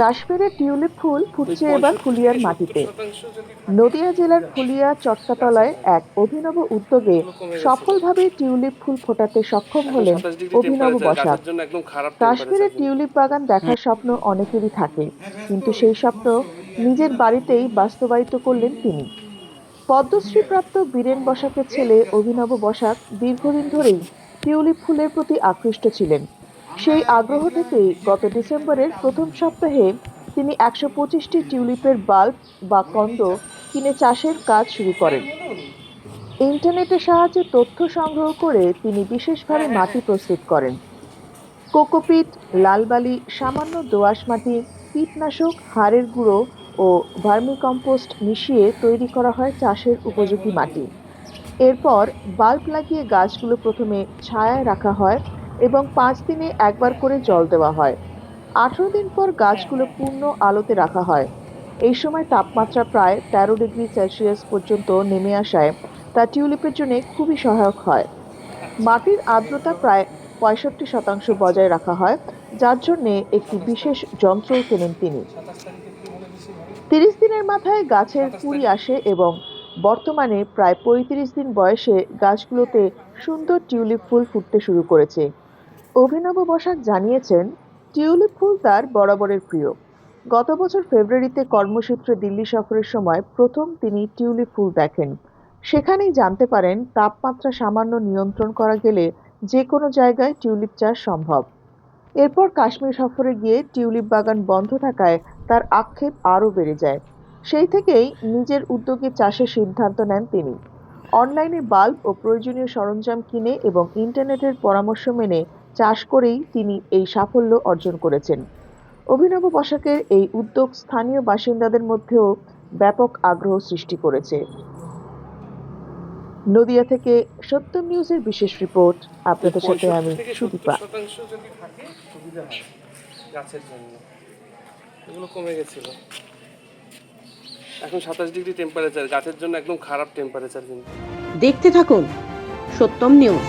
কাশ্মীরের টিউলিপ ফুল ফুটছে এবার ফুলিয়ার মাটিতে। নদিয়া জেলার ফুলিয়া চটকাতলায় এক অভিনব উদ্যোগে সফলভাবে টিউলিপ ফুল ফোটাতে সক্ষম হলেন অভিনব বসাক। কাশ্মীরের টিউলিপ বাগান দেখার স্বপ্ন অনেকেরই থাকে কিন্তু সেই স্বপ্ন নিজের বাড়িতেই বাস্তবায়িত করলেন তিনি। পদ্মশ্রীপ্রাপ্ত বীরেন বসাকের ছেলে অভিনব বসাক দীর্ঘদিন ধরেই টিউলিপ ফুলের প্রতি আকৃষ্ট ছিলেন। সেই আগ্রহ থেকেই গত ডিসেম্বরের প্রথম সপ্তাহে তিনি একশো পঁচিশটি টিউলিপের বাল্ব বা কন্দ কিনে চাষের কাজ শুরু করেন। ইন্টারনেটের সাহায্যে তথ্য সংগ্রহ করে তিনি বিশেষভাবে মাটি প্রস্তুত করেন। কোকোপিট, লালবালি, সামান্য দোআঁশ মাটি, কীটনাশক, হাড়ের গুঁড়ো ও ভার্মিকম্পোস্ট মিশিয়ে তৈরি করা হয় চাষের উপযোগী মাটি। এরপর বাল্ব লাগিয়ে গাছগুলো প্রথমে ছায়ায় রাখা হয় এবং পাঁচ দিনে একবার করে জল দেওয়া হয়। আঠেরো দিন পর গাছগুলো পূর্ণ আলোতে রাখা হয়। এই সময় তাপমাত্রা প্রায় তেরো ডিগ্রি সেলসিয়াস পর্যন্ত নেমে আসায় তা টিউলিপের জন্য খুবই সহায়ক হয়। মাটির আর্দ্রতা প্রায় পঁয়ষট্টি শতাংশ বজায় রাখা হয়, যার জন্যে একটি বিশেষ যন্ত্র কেনেন তিনি। তিরিশ দিনের মাথায় গাছের কুড়ি আসে এবং বর্তমানে প্রায় পঁয়ত্রিশ দিন বয়সে গাছগুলোতে সুন্দর টিউলিপ ফুল ফুটতে শুরু করেছে। অভিনব বসাক জানিয়েছেন, টিউলিপ ফুল তার বরাবরের প্রিয়। গত বছর ফেব্রুয়ারিতে কর্মসূত্রে দিল্লি সফরের সময় প্রথম তিনি টিউলিপ ফুল দেখেন। সেখানেই জানতে পারেন, তাপমাত্রা সামান্য নিয়ন্ত্রণ করা গেলে যে কোনো জায়গায় টিউলিপ চাষ সম্ভব। এরপর কাশ্মীর সফরে গিয়ে টিউলিপ বাগান বন্ধ থাকায় তার আক্ষেপ আরও বেড়ে যায়। সেই থেকেই নিজের উদ্যোগে চাষের সিদ্ধান্ত নেন তিনি। অনলাইনে বাল্ব ও প্রয়োজনীয় সরঞ্জাম কিনে এবং ইন্টারনেটের পরামর্শ মেনে চাষ করেই তিনি এই সাফল্য অর্জন করেছেন। অভিনব পোশাকের এই উদ্যোগ স্থানীয় বাসিন্দাদের মধ্যেও ব্যাপক আগ্রহ সৃষ্টি করেছে। নদিয়া থেকে সত্যম নিউজের বিশেষ রিপোর্ট আপনাদের সাথে আমি সুদীপা। শতাংশ যদি থাকে সুবিধা গাছের জন্য। এগুলো কমে গেছিল। এখন সাতাশ ডিগ্রি টেম্পারেচার গাছের জন্য একদম খারাপ টেম্পারেচার কিন্তু। দেখতে থাকুন সত্যম নিউজ।